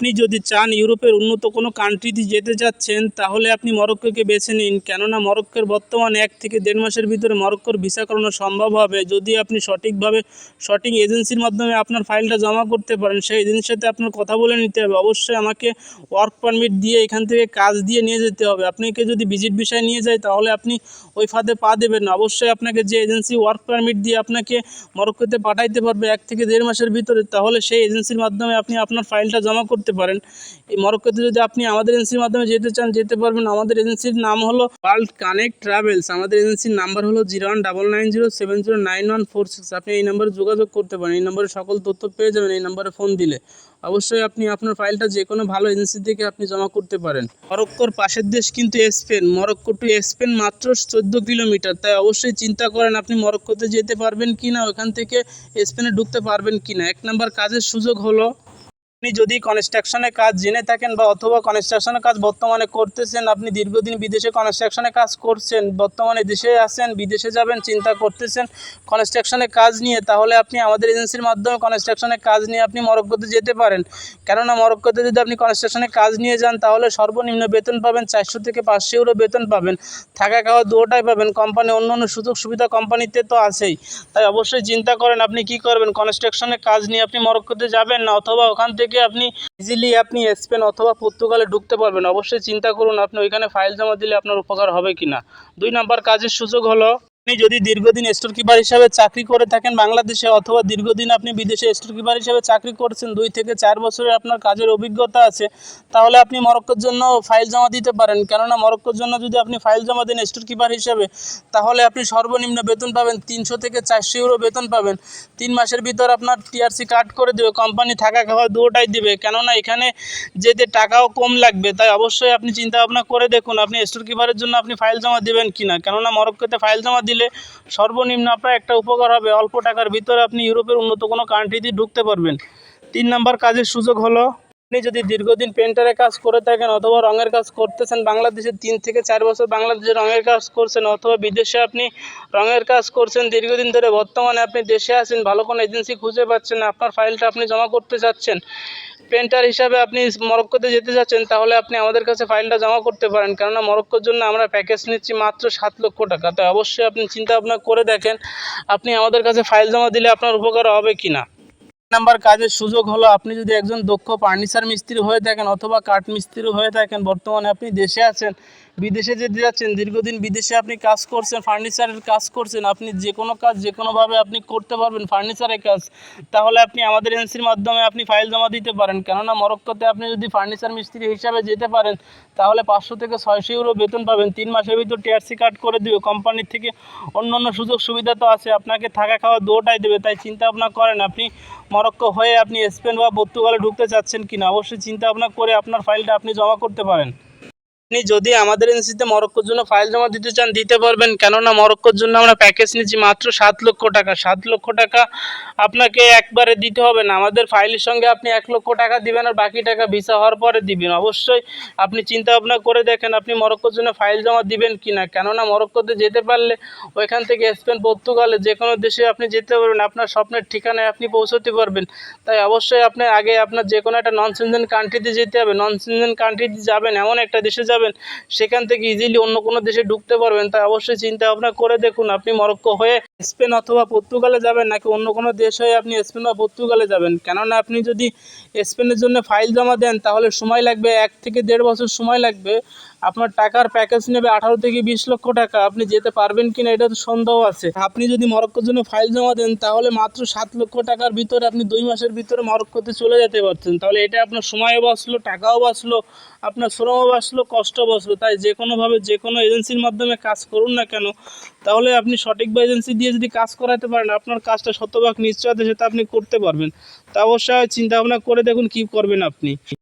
আপনি যদি চান ইউরোপের উন্নত কোনো কান্ট্রিতে যেতে চাচ্ছেন তাহলে আপনি মরক্কোকে বেছে নিন। কেননা মরক্কোর বর্তমানে এক থেকে দেড় মাসের ভিতরে মরক্কোর ভিসা করানো সম্ভব হবে। যদি আপনি সঠিকভাবে সঠিক এজেন্সির মাধ্যমে আপনার ফাইলটা জমা করতে পারেন, সেই এজেন্সির সাথে আপনার কথা বলে নিতে হবে। অবশ্যই আমাকে ওয়ার্ক পারমিট দিয়ে এখান থেকে কাজ দিয়ে নিয়ে যেতে হবে। আপনাকে যদি ভিজিট বিষয় নিয়ে যায়, তাহলে আপনি ওই ফাঁদে পা দেবেন অবশ্যই আপনাকে যে এজেন্সি ওয়ার্ক পারমিট দিয়ে আপনাকে মরক্কোতে পাঠাইতে পারবে এক থেকে দেড় মাসের ভিতরে, তাহলে সেই এজেন্সির মাধ্যমে আপনি আপনার ফাইলটা জমা করতে পারেন। এই মরক্কোতে যদি আপনি আমাদের এজেন্সির মাধ্যমে যেতে চান, যেতে পারবেন। আমাদের এজেন্সির নাম হলো ওয়ার্ল্ড কানেক্ট ট্রাভেলস আমাদের এজেন্সির নাম্বার হলো zero one double nine zero seven zero nine one four six. আপনি এই নাম্বারে যোগাযোগ করতে পারেন। এই নাম্বারে সকল তথ্য পেয়ে যাবেন। এই নাম্বারে ফোন দিলে। অবশ্যই আপনি আপনার ফাইলটা যে কোনো ভালো এজেন্সি থেকে আপনি জমা করতে পারেন। মরক্কোর পাশের দেশ কিন্তু স্পেন। মরক্কো টু স্পেন মাত্র চোদ্দ কিলোমিটার। তাই অবশ্যই চিন্তা করেন আপনি মরক্কোতে যেতে পারবেন কি না ওখান থেকে স্পেনে ঢুকতে পারবেন কি না এক নাম্বার কাজের সুযোগ হলো আপনি যদি কনস্ট্রাকশনের কাজ জেনে থাকেন বা অথবা কনস্ট্রাকশনের কাজ বর্তমানে করতেছেন, আপনি দীর্ঘদিন বিদেশে কনস্ট্রাকশনের কাজ করছেন, বর্তমানে দেশে আছেন, বিদেশে যাবেন, চিন্তা করতেছেন কনস্ট্রাকশনের কাজ নিয়ে, তাহলে আপনি আমাদের এজেন্সির মাধ্যমে কনস্ট্রাকশনের কাজ নিয়ে আপনি মরক্কোতে যেতে পারেন। কেননা মরক্কোতে যদি আপনি কনস্ট্রাকশনের কাজ নিয়ে যান, তাহলে সর্বনিম্ন বেতন পাবেন চারশো থেকে পাঁচশো ইউরো বেতন পাবেন। থাকা খাওয়া দুটোটাই পাবেন কোম্পানি অন্য অন্য সুযোগ সুবিধা কোম্পানিতে তো আছেই। তাই অবশ্যই চিন্তা করেন আপনি কি করবেন কনস্ট্রাকশনের কাজ নিয়ে আপনি মরক্কোতে যাবেন না, অথবা ওখান থেকে আপনি ইজিলি আপনি স্পেন অথবা পর্তুগালে ঢুকতে পারবেন। অবশ্যই চিন্তা করুন, আপনি ওইখানে ফাইল জমা দিলে আপনার উপকার হবে কিনা। দুই নাম্বার কাজের সুযোগ হলো আপনি যদি দীর্ঘদিন স্টোর কিপার হিসাবে চাকরি করে থাকেন বাংলাদেশে অথবা দীর্ঘদিন আপনি বিদেশে স্টোর কিপার হিসাবে চাকরি করছেন, দুই থেকে চার বছরের আপনার কাজের অভিজ্ঞতা আছে, তাহলে আপনি মরক্কোর জন্য ফাইল জমা দিতে পারেন। কেননা মরক্কোর জন্য যদি আপনি ফাইল জমা দেন স্টোর কিপার হিসাবে, তাহলে আপনি সর্বনিম্ন বেতন পাবেন তিনশো থেকে চারশো ইউরো বেতন পাবেন। তিন মাসের ভিতর আপনার টিআরসি কাট করে দেবে কোম্পানি থাকা খাওয়া দুটোটাই দেবে। কেননা এখানে যেতে টাকাও কম লাগবে, তাই অবশ্যই আপনি চিন্তা ভাবনা করে দেখুন, আপনি স্টোর কিপারের জন্য আপনি ফাইল জমা দেবেন কি না কেননা মরক্কোতে ফাইল জমা দিলে সর্বনিম্ন আপনার একটা উপকার হবে। অল্প টাকার ভিতরে আপনি ইউরোপের উন্নত কোনো কান্ট্রিতে ঢুকতে পারবেন। তিন নাম্বার কাজের সুযোগ হলো আপনি যদি দীর্ঘদিন পেন্টারের কাজ করে থাকেন অথবা রঙের কাজ করতেছেন, বাংলাদেশে তিন থেকে চার বছর বাংলাদেশে রঙের কাজ করছেন অথবা বিদেশে আপনি রঙের কাজ করছেন, দীর্ঘদিন ধরে বর্তমানে আপনি দেশে আছেন, ভালো কোনো এজেন্সি খুঁজে পাচ্ছেন না, আপনার ফাইলটা আপনি জমা করতে চাচ্ছেন পেন্টার হিসাবে আপনি মরক্কোতে যেতে চাচ্ছেন, তাহলে আপনি আমাদের কাছে ফাইলটা জমা করতে পারেন। কেননা মরক্কোর জন্য আমরা প্যাকেজ নিচ্ছি মাত্র সাত লক্ষ টাকা। তাই অবশ্যই আপনি চিন্তা ভাবনা করে দেখেন, আপনি আমাদের কাছে ফাইল জমা দিলে আপনার উপকার হবে কি না নাম্বার কাজের সুযোগ হলো আপনি যদি একজন দক্ষ ফার্নিচার মিস্ত্রি হয়ে থাকেন অথবা কাঠ মিস্ত্রি হয়ে থাকেন, বর্তমানে আপনি দেশে আছেন বিদেশে যেতে যাচ্ছেন, দীর্ঘদিন বিদেশে আপনি কাজ করছেন ফার্নিচারের কাজ করছেন, আপনি যে কোনো কাজ, যে কোনোভাবে আপনি করতে পারবেন ফার্নিচারের কাজ, তাহলে আপনি আমাদের এজেন্সির মাধ্যমে আপনি ফাইল জমা দিতে পারেন। কেননা মরক্কোতে আপনি যদি ফার্নিচার মিস্ত্রি হিসাবে যেতে পারেন, তাহলে পাঁচশো থেকে ছয়শো ইউরো বেতন পাবেন। তিন মাসের ভিতর টিআরসি কার্ড করে দিবে। কোম্পানির থেকে অন্য অন্য সুযোগ সুবিধা তো আছে, আপনাকে থাকা খাওয়া দুটাই দেবে, তাই চিন্তা ভাবনা করেন আপনি মরক্কো হয়ে আপনি স্পেন বা পর্তুগালে ঢুকতে চাচ্ছেন কিনা। অবশ্যই চিন্তা ভাবনা করে আপনার ফাইলটা আপনি জমা করতে পারেন। আপনি যদি আমাদের এনসিতে মরক্কোর জন্য ফাইল জমা দিতে চান, দিতে পারবেন। কেননা মরক্কোর জন্য আমরা প্যাকেজ নিচ্ছি মাত্র সাত লক্ষ টাকা। সাত লক্ষ টাকা আপনাকে একবারে দিতে হবে না। আমাদের ফাইলের সঙ্গে আপনি এক লক্ষ টাকা দিবেন আর বাকি টাকা ভিসা হওয়ার পরে দিবেন। অবশ্যই আপনি চিন্তা ভাবনা করে দেখেন আপনি মরক্কোর জন্য ফাইল জমা দিবেন কি না। কেননা মরক্কোতে যেতে পারলে ওইখান থেকে স্পেন, পর্তুগালে যে কোনো দেশে আপনি যেতে পারবেন। আপনার স্বপ্নের ঠিকানায় আপনি পৌঁছতে পারবেন। তাই অবশ্যই আপনি আগে আপনার যে কোনো একটা নন সিনজেন কান্ট্রিতে যেতে হবে। নন সিনজেন কান্ট্রিতে যাবেন। এমন একটা দেশে যাবেন সেখান থেকে ইজিলি অন্য কোনো দেশে ঢুকতে পারবেন। তাই অবশ্যই চিন্তা ভাবনা করে দেখুন আপনি মরক্কো হয়ে স্পেন অথবা পর্তুগালে যাবেন নাকি অন্য কোনো দেশ হয়ে আপনি স্পেন বা পর্তুগালে যাবেন। কেননা আপনি যদি স্পেনের জন্য ফাইল জমা দেন, তাহলে সময় লাগবে, এক থেকে দেড় বছর সময় লাগবে। আপনার টাকার প্যাকেজ নেবে আঠারো থেকে বিশ লক্ষ টাকা। আপনি যেতে পারবেন কি না এটা তো সন্দেহ আছে। আপনি যদি মরক্কোর জন্য ফাইল জমা দেন, তাহলে মাত্র সাত লক্ষ টাকার ভিতরে আপনি দুই মাসের ভিতরে মরক্কোতে চলে যেতে পারছেন তাহলে এটা আপনার সময়ও বাঁচলো, টাকাও বাঁচলো, আপনার শ্রমও বাঁচলো কষ্ট বাঁচলো। তাই যে কোনোভাবে যে কোনো এজেন্সির মাধ্যমে কাজ করুন না কেন, তাহলে আপনি সঠিক বা এজেন্সি দিয়ে যদি কাজ করাতে পারেন, আপনার কাজটা শতভাগ নিশ্চয়তা সেটা আপনি করতে পারবেন। তা অবশ্যই চিন্তা ভাবনা করে দেখুন কী করবেন আপনি।